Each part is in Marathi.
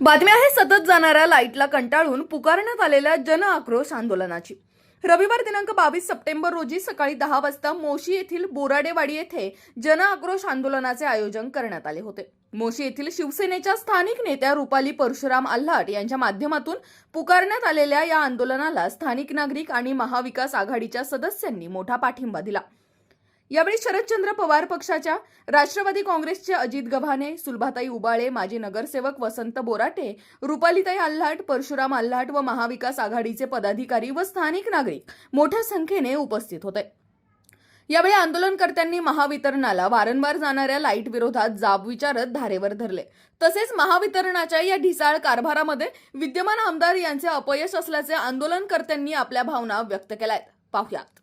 बातम्या आहे सतत जाणाऱ्या लाईटला कंटाळून पुकारण्यात आलेल्या जन आक्रोश आंदोलनाची. रविवार दिनांक बावीस सप्टेंबर रोजी सकाळी दहा वाजता मोशी येथील बोराडेवाडी येथे जन आक्रोश आंदोलनाचे आयोजन करण्यात आले होते. मोशी येथील शिवसेनेच्या स्थानिक नेत्या रुपाली परशुराम आल्हाट यांच्या माध्यमातून पुकारण्यात आलेल्या या आंदोलनाला स्थानिक नागरिक आणि महाविकास आघाडीच्या सदस्यांनी मोठा पाठिंबा दिला. यावेळी शरदचंद्र पवार पक्षाच्या राष्ट्रवादी काँग्रेसचे अजित गव्हाणे सुलभाताई उबाळे माजी नगरसेवक वसंत बोराटे रुपालीताई आल्हाट परशुराम आल्हाट व महाविकास आघाडीचे पदाधिकारी व स्थानिक नागरिक मोठ्या संख्येने उपस्थित होते. यावेळी आंदोलनकर्त्यांनी महावितरणाला वारंवार जाणाऱ्या लाइट विरोधात जाब विचारत धारेवर धरले. तसेच महावितरणाच्या या ढिसाळ कारभारामध्ये विद्यमान आमदार यांचे अपयश असल्याचे आंदोलनकर्त्यांनी आपल्या भावना व्यक्त केल्यात. पाहुयात.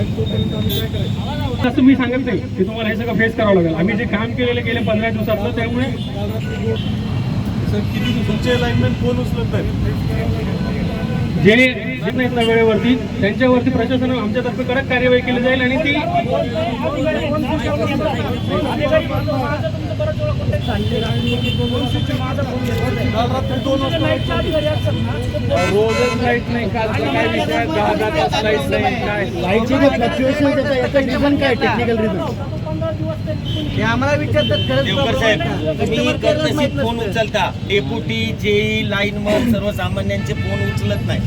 असं मी सांगत नाही की तुम्हाला हे सगळं फेस करावं लागेल. आम्ही जे काम केलेलं गेले पंधरा दिवसातलं त्यामुळे सर किती तुमचे अलाइनमेंट फोन उचलत नाही जे नाहीत ना वेळेवरती त्यांच्यावरती प्रशासन आमच्यातर्फे कडक कार्यवाही केली जाईल आणि ती रोजच लाइट नाही काल काय विषय दहा दहा तास लाइट नाही काय? लाईटचे जे फ्लक्च्युएशन त्याचं याचं रिझन काय? टेक्निकल रिझन हे आम्हाला विचारतात देवकर साहेब तुम्ही खरंच कर्तशीत फोन उचलता. डेप्युटी जेई लाईनमन सर्वसामान्यांचे फोन उचलत नाही.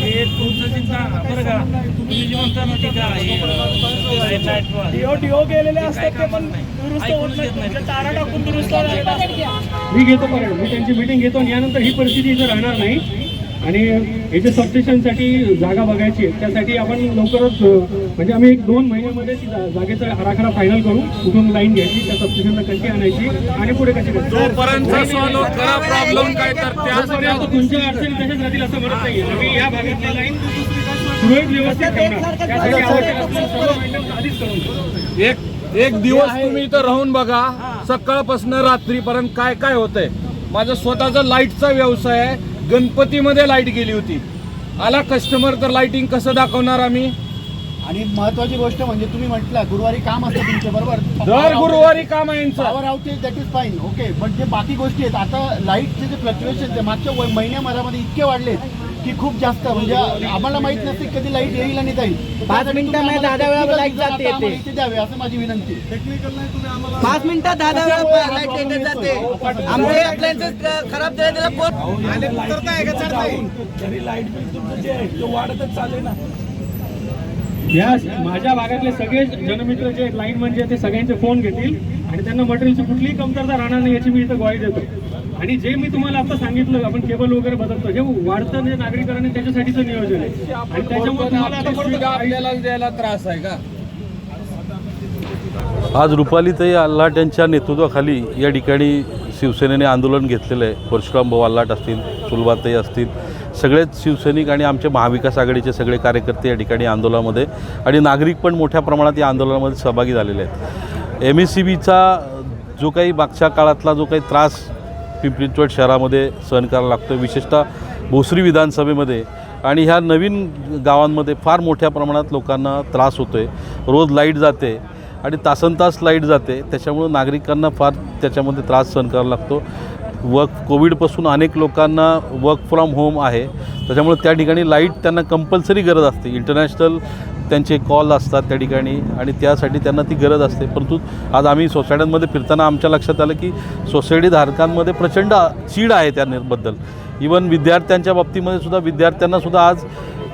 हे तुमचं चिंता बरं का? तुम्ही जे म्हणता ना ते काय डीओ डीओ गेलेले असतात ते पण दुरुस्त होत नाही. तारा टाकून दुरुस्त मी घेतो पर्यंत. मी त्यांची मिटिंग घेतो आणि यानंतर ही परिस्थिती इथं राहणार नाही. आणि याच्या सबस्टेशनसाठी जागा बघायची आहे त्यासाठी आपण लवकरच म्हणजे आम्ही एक दोन महिन्यामध्ये ती जागेचा आराखडा फायनल करू. कुठून लाईन घ्यायची त्या सबस्टेशनला कशी आणायची आणि पुढे कशी तुमच्या अडचणी तशाच राहतील असं म्हणत नाही आम्ही या भागातली लाईन सुरळीत व्यवस्थित आधीच करून. एक एक दिवस तुम्ही इथं राहून बघा. सकाळपासून रात्रीपर्यंत काय काय होतंय? माझा स्वतःचा लाईटचा व्यवसाय आहे. गणपतीमध्ये लाइट गेली होती. आला कस्टमर तर लाईटिंग कसं दाखवणार आम्ही? आणि महत्वाची गोष्ट म्हणजे तुम्ही म्हटलं गुरुवारी काम असतं तुमचं बरोबर? दर गुरुवारी काम आहे. Power outage that is fine okay but जे बाकी गोष्टी आहेत आता लाईटचे जे फ्लक्च्युएशन मागच्या महिन्याभरामध्ये इतके वाढलेत की खूप जास्त म्हणजे आम्हाला माहीत नसते कधी लाइट येईल आणि जाईल. पाच मिनिटामध्ये दहा दहा वेळा लाइट जाते येते. द्यावे असं माझी विनंती टेक्निकल नाही तुम्ही आम्हाला पाच मिनिटात दहा दहा वेळा लाइट येते जाते. आमचे अप्लायन्सेस खराब झाले त्याला कोण या माझ्या भागातले सगळे जनमित्र जे लाईन म्हणजे ते सगळ्यांचे फोन घेतील. आणि त्यांना मटेरियलची कुठलीही कमतरता राहणार नाही याची मी इथं ग्वाही देतो. आणि जे मी तुम्हाला आता सांगितलं आपण केबल वगैरे बदलतो जे वाढतं जे नागरिकांनी त्याच्यासाठीचं नियोजन आहे. आणि त्याच्यामुळे तुम्हाला आता परत आपल्याला द्यायला त्रास आहे का? आज रुपालीताई आल्हाट यांच्या नेतृत्वाखाली या ठिकाणी शिवसेनेने आंदोलन घेतलेलं आहे. परशुराम भाऊ आल्हाट असतील सुलभाताई असतील सगळेच शिवसैनिक आणि आमचे महाविकास आघाडीचे सगळे कार्यकर्ते या ठिकाणी आंदोलनामध्ये आणि नागरिक पण मोठ्या प्रमाणात या आंदोलनामध्ये सहभागी झालेले आहेत. एम एस सी बीचा जो काही मागच्या काळातला जो काही त्रास पिंपरी चिंचवड शहरामध्ये सहन करायला लागतो विशेषतः भोसरी विधानसभेमध्ये. आणि ह्या नवीन गावांमध्ये फार मोठ्या प्रमाणात लोकांना त्रास होतो आहे रोज लाइट जाते आणि तासन तास लाइट जाते. त्याच्यामुळं नागरिकांना फार त्याच्यामध्ये त्रास सहन करावा लागतो. वर्क कोविडपासून अनेक लोकांना वर्क फ्रॉम होम आहे. त्याच्यामुळे त्या ठिकाणी लाइट त्यांना कंपल्सरी गरज असते. इंटरनॅशनल त्यांचे कॉल असतात त्या ठिकाणी आणि त्यासाठी त्यांना ती गरज असते. परंतु आज आम्ही सोसायट्यांमध्ये फिरताना आमच्या लक्षात आलं की सोसायटी धारकांमध्ये प्रचंड चीड आहे त्याबद्दल. इवन विद्यार्थ्यांच्या बाबतीमध्ये सुद्धा विद्यार्थ्यांना सुद्धा आज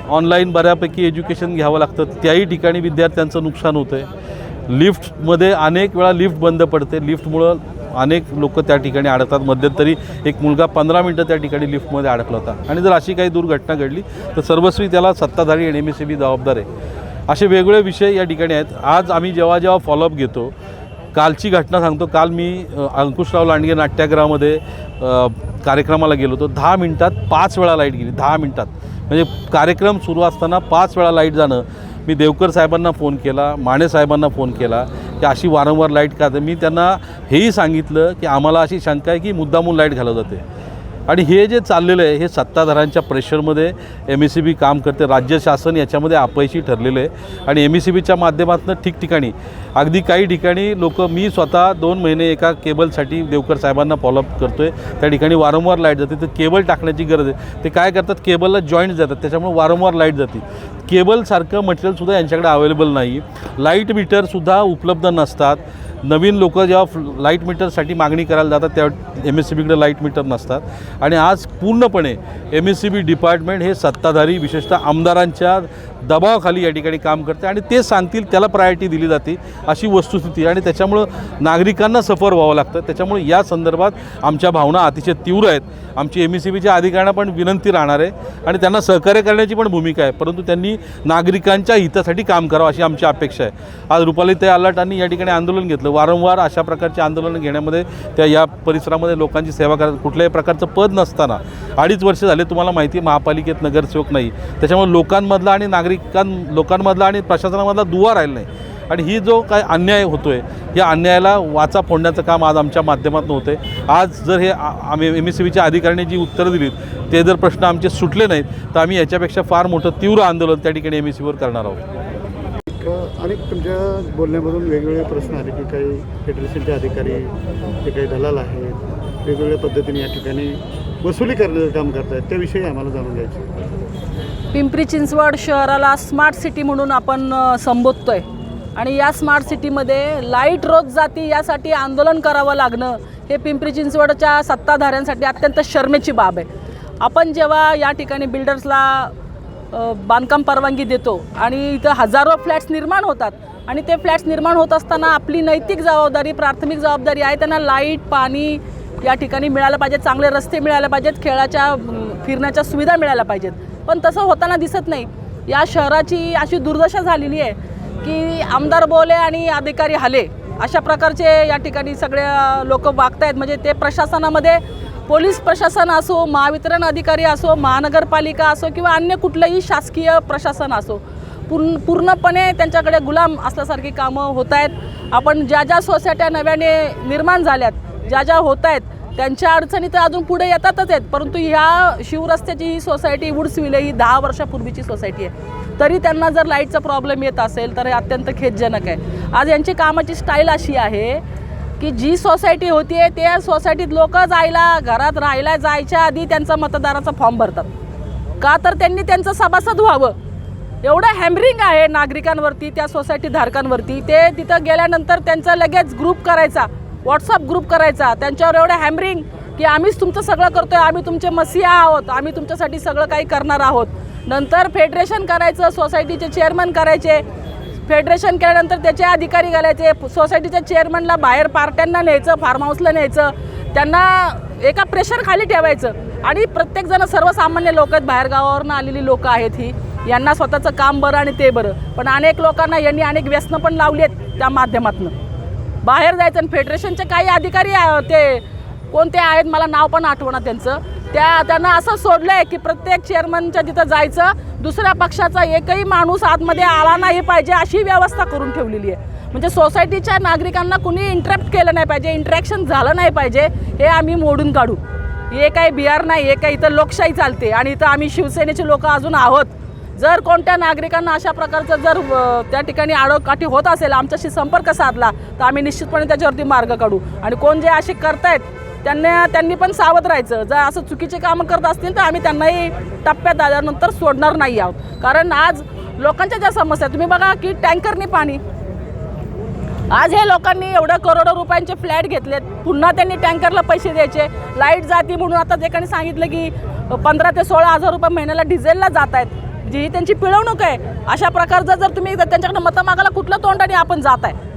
ऑनलाईन बऱ्यापैकी एज्युकेशन घ्यावं लागतं. त्याही ठिकाणी विद्यार्थ्यांचं नुकसान होतं आहे लिफ्टमध्ये अनेक वेळा लिफ्ट बंद पडते. लिफ्टमुळं अनेक लोक त्या ठिकाणी अडकतात. मध्यंतरी एक मुलगा पंधरा मिनटं त्या ठिकाणी लिफ्टमध्ये अडकला होता. आणि जर अशी काही दुर्घटना घडली तर सर्वस्वी त्याला सत्ताधारी आणि एम एस बी जबाबदार आहे. असे वेगवेगळे विषय या ठिकाणी आहेत. आज आम्ही जेव्हा जेव्हा फॉलोअप घेतो कालची घटना सांगतो. काल मी अंकुशराव लांडगे नाट्यगृहामध्ये कार्यक्रमाला गेलो होतो. दहा मिनटात पाच वेळा लाइट गेली. दहा मिनटात. म्हणजे कार्यक्रम सुरू असताना पाच वेळा लाइट जाणं मी देवकर साहेबांना फोन केला माने साहेबांना फोन केला की अशी वारंवार लाइट का? मी त्यांना हेही सांगितलं की आम्हाला अशी शंका आहे की मुद्दामून लाइट घालवली जाते. आणि हे जे चाललेलं आहे हे सत्ताधाऱ्यांच्या प्रेशरमध्ये एम एस सी बी काम करते राज्य शासन याच्यामध्ये अपयशी ठरलेलं आहे. आणि एम एस सी बीच्या माध्यमातून ठिकठिकाणी अगदी काही ठिकाणी लोक मी स्वतः दोन महिने एका केबलसाठी देवकर साहेबांना फॉलोअप करतो आहे त्या ठिकाणी वारंवार लाइट जाते तर केबल टाकण्याची गरज आहे. ते काय करतात केबलला जॉईंट जातात त्याच्यामुळे वारंवार लाइट जाते. केबलसारखं मटेरियलसुद्धा यांच्याकडे अवेलेबल नाही लाइट मीटरसुद्धा उपलब्ध नसतात. नवीन लोक जेव्हा लाइट मीटरसाठी मागणी करायला जातात तेव्हा एम एस सी बीकडे लाइट मीटर नसतात. आणि आज पूर्णपणे M S C B department हे सत्ताधारी विशेषतः आमदारांच्या दबावाखाली या ठिकाणी काम करते आणि ते सांगतील त्याला प्रायोरिटी दिली जाते अशी वस्तुस्थिती. आणि त्याच्यामुळं नागरिकांना सफर व्हावं लागतं. त्याच्यामुळे या संदर्भात आमच्या भावना अतिशय तीव्र आहेत. आमची एम एस सी बीच्या अधिकाऱ्यांना पण विनंती राहणार आहे आणि त्यांना सहकार्य करण्याची पण भूमिका आहे. परंतु त्यांनी नागरिकांच्या हितासाठी काम करावं अशी आमची अपेक्षा आहे. आज रुपाली ते आलाटांनी या ठिकाणी आंदोलन घेतलं. वारंवार अशा प्रकारचे आंदोलन घेण्यामध्ये त्या या परिसरामध्ये लोकांची सेवा करत कुठल्याही प्रकारचं पद नसताना अडीच वर्ष झाले तुम्हाला माहिती महापालिकेत नगरसेवक नाही. त्याच्यामुळे लोकांमधला आणि नागरिक लोकांमधला आणि प्रशासनामधला दुवा राहिला नाही. आणि ही जो काय अन्याय होतो आहे या अन्यायाला वाचा फोडण्याचं काम आज आमच्या माध्यमातून होते आहे आज जर हे आम्ही एम एस सी बीच्या अधिकाऱ्यांनी जी उत्तरं दिलीत ते जर प्रश्न आमचे सुटले नाहीत तर आम्ही याच्यापेक्षा फार मोठं तीव्र आंदोलन त्या ठिकाणी एम एस सीवर करणार आहोत. अनेक तुमच्या बोलण्यामधून वेगवेगळे प्रश्न आले की काही फेडरेशनचे अधिकारी जे काही दलाल आहेत वेगवेगळ्या पद्धतीने या ठिकाणी वसुली करण्याचं काम करतायत त्याविषयी आम्हाला जाणून घ्यायचं पिंपरी चिंचवड शहराला स्मार्ट सिटी म्हणून आपण संबोधतो आहे आणि या स्मार्ट सिटीमध्ये लाइट रोज जाती यासाठी आंदोलन करावं लागणं हे पिंपरी चिंचवडच्या सत्ताधाऱ्यांसाठी अत्यंत शर्मेची बाब आहे. आपण जेव्हा या ठिकाणी बिल्डर्सला बांधकाम परवानगी देतो आणि इथं हजारो फ्लॅट्स निर्माण होतात आणि ते फ्लॅट्स निर्माण होत असताना आपली नैतिक जबाबदारी प्राथमिक जबाबदारी आहे त्यांना लाइट पाणी या ठिकाणी मिळायला पाहिजेत चांगले रस्ते मिळायला पाहिजेत खेळाच्या फिरण्याच्या सुविधा मिळायला पाहिजेत. पण तसं होताना दिसत नाही. या शहराची अशी दुर्दशा झालेली आहे की आमदार बोले आणि अधिकारी हले अशा प्रकारचे या ठिकाणी सगळे लोक वागत आहेत म्हणजे ते प्रशासनामध्ये पोलीस प्रशासन असो महावितरण अधिकारी असो महानगरपालिका असो किंवा अन्य कुठलंही शासकीय प्रशासन असो पूर्ण पूर्णपणे त्यांच्याकडे गुलाम असल्यासारखी कामं होत आहेत आपण ज्या ज्या सोसायट्या नव्याने निर्माण झाल्यात ज्या ज्या होत आहेत त्यांच्या अडचणी तर अजून पुढे येतातच आहेत परंतु ह्या शिवरस्त्याची ही सोसायटी वुड्सविले ही दहा वर्षापूर्वीची सोसायटी आहे. तरी त्यांना जर लाईटचा प्रॉब्लेम येत असेल तर हे अत्यंत खेदजनक आहे. आज यांची कामाची स्टाईल अशी आहे की जी सोसायटी होती त्या सोसायटीत लोक जायला घरात राहायला जायच्या आधी त्यांचा मतदाराचा फॉर्म भरतात. का तर त्यांनी त्यांचं सभासद व्हावं. एवढं हॅमरिंग आहे नागरिकांवरती त्या सोसायटी धारकांवरती. ते तिथं गेल्यानंतर त्यांचा लगेच ग्रुप करायचा. व्हॉट्सअप ग्रुप करायचा. त्यांच्यावर एवढं हॅमरिंग की आम्हीच तुमचं सगळं करतो आहे आम्ही तुमचे मसिया आहोत. आम्ही तुमच्यासाठी सगळं काही करणार आहोत. नंतर फेडरेशन करायचं सोसायटीचे चेअरमन करायचे. फेडरेशन केल्यानंतर त्याचे अधिकारी घालायचे. सोसायटीच्या चेअरमनला बाहेर पार्ट्यांना न्यायचं फार्म हाऊसला न्यायचं. त्यांना एका प्रेशर खाली ठेवायचं. आणि प्रत्येकजण सर्वसामान्य लोक आहेत. बाहेरगावावरून आलेली लोक आहेत ही. यांना स्वतःचं काम बरं आणि ते बरं. पण अनेक लोकांना यांनी अनेक व्यसनं पण लावली आहेत त्या माध्यमातून. बाहेर जायचं आणि फेडरेशनचे काही अधिकारी ते कोणते आहेत मला नाव पण आठवणं त्यांचं. त्या त्यांना असं सोडलं आहे की प्रत्येक चेअरमनच्या तिथं जायचं दुसऱ्या पक्षाचा एकही माणूस आतमध्ये आला नाही पाहिजे अशी व्यवस्था करून ठेवलेली आहे. म्हणजे सोसायटीच्या नागरिकांना कुणी इंटरॅक्ट केलं नाही पाहिजे इंटरॅक्शन झालं नाही पाहिजे हे आम्ही मोडून काढू. हे काही बिहार नाही हे काही इथं लोकशाही चालते आणि इथं आम्ही शिवसेनेचे लोक अजून आहोत. जर कोणत्या नागरिकांना अशा प्रकारचं जर त्या ठिकाणी आडोकाठी होत असेल आमच्याशी संपर्क साधला तर आम्ही निश्चितपणे त्याच्यावरती मार्ग काढू. आणि कोण जे असे करतायत त्यांना त्यांनी पण सावध राहायचं. जर असं चुकीचे कामं करत असतील तर आम्ही त्यांनाही टप्प्यात आल्यानंतर सोडणार नाही आहोत. कारण आज लोकांच्या ज्या समस्या आहेत, तुम्ही बघा की टँकरनी पाणी. आज हे लोकांनी एवढं करोडो रुपयांचे फ्लॅट घेतलेत. पुन्हा त्यांनी टँकरला पैसे द्यायचे. लाइट जाती म्हणून आता एकाने सांगितलं की पंधरा ते सोळा हजार रुपये महिन्याला डिझेलला जात आहेत. म्हणजे ही त्यांची पिळवणूक आहे. अशा प्रकारचं जर तुम्ही त्यांच्याकडे मतं मागायला कुठल्या तोंडाने आपण जात आहे.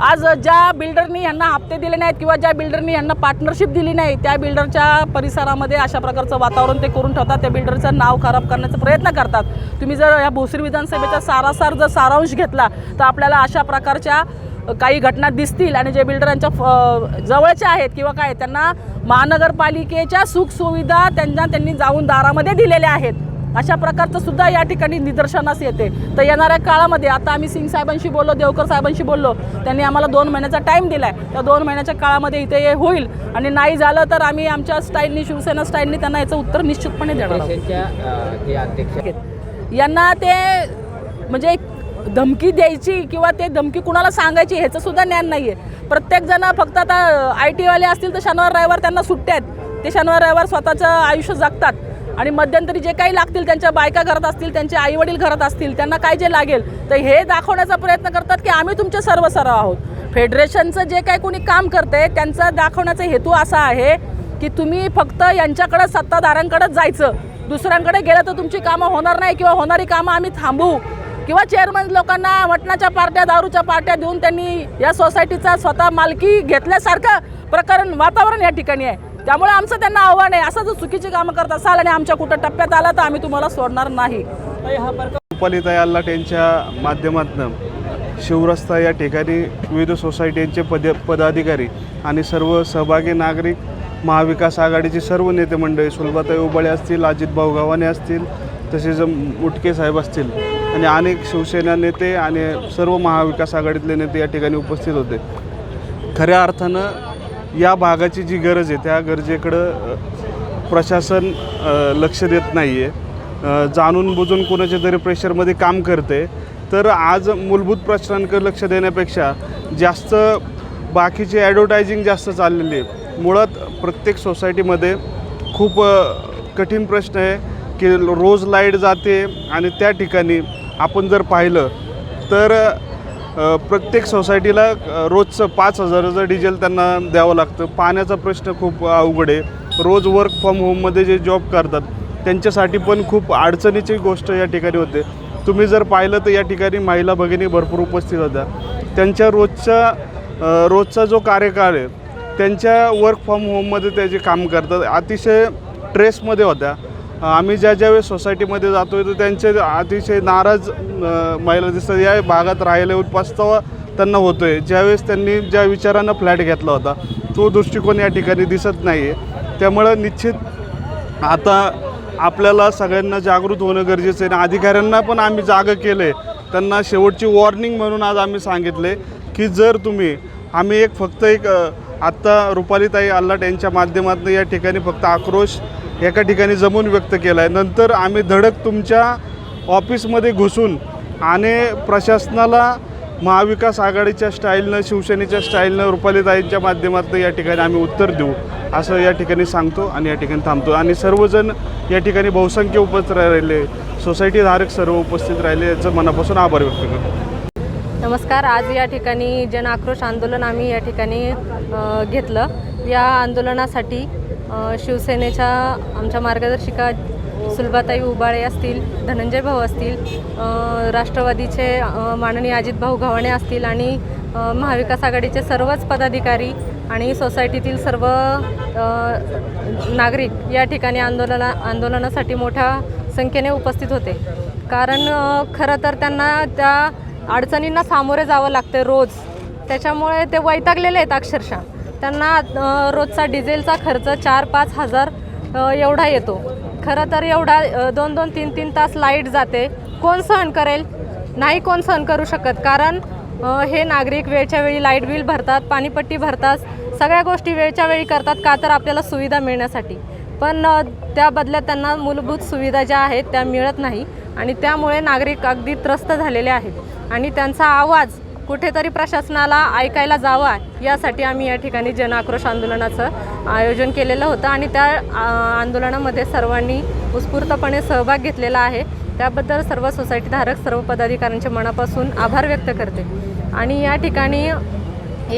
आज ज्या बिल्डरनी यांना हप्ते दिले नाहीत किंवा ज्या बिल्डरनी यांना पार्टनरशिप दिली नाही त्या बिल्डरच्या परिसरामध्ये अशा प्रकारचं वातावरण ते करून ठेवतात. त्या बिल्डरचं नाव खराब करण्याचा प्रयत्न करतात. तुम्ही जर या भोसरी विधानसभेचा सारासार जर सारांश घेतला तर आपल्याला अशा प्रकारच्या काही घटना दिसतील आणि जे बिल्डरांच्या फ- जवळच्या आहेत किंवा काय त्यांना महानगरपालिकेच्या सुखसुविधा त्यांना त्यांनी जाऊन दारामध्ये दिलेल्या आहेत. अशा प्रकारचं सुद्धा या ठिकाणी निदर्शनास येते. तर येणाऱ्या काळामध्ये आता आम्ही सिंग साहेबांशी बोललो देवकर साहेबांशी बोललो त्यांनी आम्हाला दोन महिन्याचा टाईम दिला आहे त्या दोन महिन्याच्या काळामध्ये इथे हे होईल. आणि नाही झालं तर आम्ही आमच्या स्टाईलनी शिवसेना स्टाईलनी त्यांना याचं उत्तर निश्चितपणे देणार यांना ते म्हणजे धमकी द्यायची किंवा ते धमकी कुणाला सांगायची ह्याचं सुद्धा ज्ञान नाही आहे प्रत्येकजण फक्त आता आय टीवाले असतील तर शनिवार रविवार त्यांना सुट्ट्या आहेत. ते शनिवार रविवार स्वतःचं आयुष्य जगतात. आणि मध्यंतरी जे काही लागतील त्यांच्या बायका घरात असतील त्यांचे आईवडील घरात असतील त्यांना काय जे लागेल तर हे दाखवण्याचा प्रयत्न करतात की आम्ही तुमचे सर्व सर्व आहोत. फेडरेशनचं जे काही कोणी काम करते त्यांचा दाखवण्याचा हेतू असा आहे की तुम्ही फक्त यांच्याकडं सत्ताधाऱ्यांकडेच जायचं. दुसऱ्यांकडे गेलं तर तुमची कामं होणार नाही किंवा होणारी कामं आम्ही थांबवू किंवा चेअरमन लोकांना मटणाच्या पार्ट्या दारूच्या पार्ट्या देऊन त्यांनी या सोसायटीचा स्वतः मालकी घेतल्यासारखं प्रकरण वातावरण या ठिकाणी आहे. त्यामुळे आमचं त्यांना आव्हान आहे. असं जर चुकीची कामं करत असाल आणि आमच्या कुठं टप्प्यात आला तर आम्ही तुम्हाला सोडणार नाही. रुपालीताई आल्लाट यांच्या माध्यमातून शिवरस्ता या ठिकाणी विविध सोसायटींचे पद पदाधिकारी आणि सर्व सहभागी नागरिक महाविकास आघाडीचे सर्व नेते मंडळी सुलभाताई उबाळे असतील अजित भाऊ गव्हाणे असतील तसेच मुटके साहेब असतील आणि अनेक शिवसेना नेते आणि सर्व महाविकास आघाडीतले नेते या ठिकाणी उपस्थित होते. खऱ्या अर्थानं या भागाची जी गरज आहे त्या गरजेकडं प्रशासन लक्ष देत नाही आहे जाणून बुजून कोणाच्या तरी प्रेशरमध्ये काम करते तर आज मूलभूत प्रश्नांकडे लक्ष देण्यापेक्षा जास्त बाकीची ॲडव्हर्टायझिंग जास्त चाललेली आहे मुळात प्रत्येक सोसायटीमध्ये खूप कठीण प्रश्न आहे की रोज लाइट जाते आणि त्या ठिकाणी आपण जर पाहिलं तर प्रत्येक सोसायटीला रोजचं पाच हजाराचं डिझेल त्यांना द्यावं लागतं. पाण्याचा प्रश्न खूप अवघड आहे. रोज वर्क फ्रॉम होममध्ये जे जॉब करतात त्यांच्यासाठी पण खूप अडचणीची गोष्ट या ठिकाणी होते. तुम्ही जर पाहिलं तर या ठिकाणी महिला भगिनी भरपूर उपस्थित होत्या. त्यांच्या रोजच्या रोजचा जो कार्यकाळ आहे त्यांच्या वर्क फ्रॉम होममध्ये ते जे काम करतात अतिशय ट्रेसमध्ये होत्या. आम्ही ज्या ज्यावेळेस सोसायटीमध्ये जातो तर त्यांचे अतिशय नाराज महिला दिसतात. या भागात राहिल्यावर पस्तावा त्यांना होतो आहे ज्यावेळेस त्यांनी ज्या विचारानं फ्लॅट घेतला होता तो दृष्टिकोन या ठिकाणी दिसत नाही आहे त्यामुळं निश्चित आता आपल्याला सगळ्यांना जागृत होणं गरजेचं आहे. आणि अधिकाऱ्यांना पण आम्ही जागं केलं आहे त्यांना शेवटची वॉर्निंग म्हणून आज आम्ही सांगितले की जर तुम्ही आम्ही एक फक्त एक आत्ता रुपालीताई अल्लाट यांच्या माध्यमातून या ठिकाणी फक्त आक्रोश एका ठिकाणी जमून व्यक्त केला आहे नंतर आम्ही धडक तुमच्या ऑफिसमध्ये घुसून आणि प्रशासनाला महाविकास आघाडीच्या स्टाईलनं शिवसेनेच्या स्टाईलनं रुपालीताईंच्या माध्यमातून या ठिकाणी आम्ही उत्तर देऊ असं या ठिकाणी सांगतो आणि या ठिकाणी थांबतो. आणि सर्वजण या ठिकाणी बहुसंख्य उपस्थित राहिले. सोसायटीधारक सर्व उपस्थित राहिले याचं मनापासून आभार व्यक्त करतो. नमस्कार. आज या ठिकाणी जन आक्रोश आंदोलन आम्ही या ठिकाणी घेतलं. या आंदोलनासाठी शिवसेनेच्या आमच्या मार्गदर्शिका सुलभाताई उबाळे असतील धनंजय भाऊ असतील राष्ट्रवादीचे माननीय अजित भाऊ गव्हाणे असतील आणि महाविकास आघाडीचे सर्वच पदाधिकारी आणि सोसायटीतील सर्व नागरिक या ठिकाणी आंदोलना आंदोलनासाठी मोठ्या संख्येने उपस्थित होते. कारण खरं तर त्यांना त्या अडचणींना सामोरे जावं लागते रोज. त्याच्यामुळे ते वैतागलेले आहेत अक्षरशः. त्यांना रोजचा डिझेलचा खर्च चार पाच हजार एवढा येतो. खरं तर एवढा दोन दोन तीन तीन तास लाइट जाते. कोण सहन करेल? नाही कोण सहन करू शकत. कारण हे नागरिक वेळच्या वेळी लाइट बिल भरतात पाणीपट्टी भरतात सगळ्या गोष्टी वेळच्या वेळी करतात का तर आपल्याला सुविधा मिळण्यासाठी. पण त्या बदल्यात त्यांना मूलभूत सुविधा ज्या आहेत त्या मिळत नाही. आणि त्यामुळे नागरिक अगदी त्रस्त झालेले आहेत. आणि त्यांचा आवाज कुठेतरी प्रशासनाला ऐकायला जावा यासाठी आम्ही या ठिकाणी जनआक्रोश आंदोलनाचं आयोजन केलेलं होतं आणि त्या आंदोलनामध्ये सर्वांनी उत्स्फूर्तपणे सहभाग घेतलेला आहे. त्याबद्दल सर्व सोसायटीधारक सर्व पदाधिकाऱ्यांचे मनापासून आभार व्यक्त करते. आणि या ठिकाणी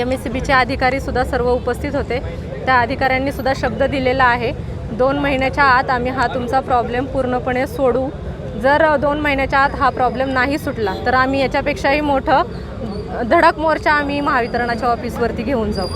एम एस सी बीचे अधिकारीसुद्धा सर्व उपस्थित होते. त्या अधिकाऱ्यांनी सुद्धा शब्द दिलेला आहे. दोन महिन्याच्या आत आम्ही हा तुमचा प्रॉब्लेम पूर्णपणे सोडू. जर दोन महिन्याच्या आत हा प्रॉब्लेम नाही सुटला तर आम्ही याच्यापेक्षाही मोठं धडक मोर्चा आम्ही महावितरणाच्या ऑफिसवरती घेऊन जाऊ.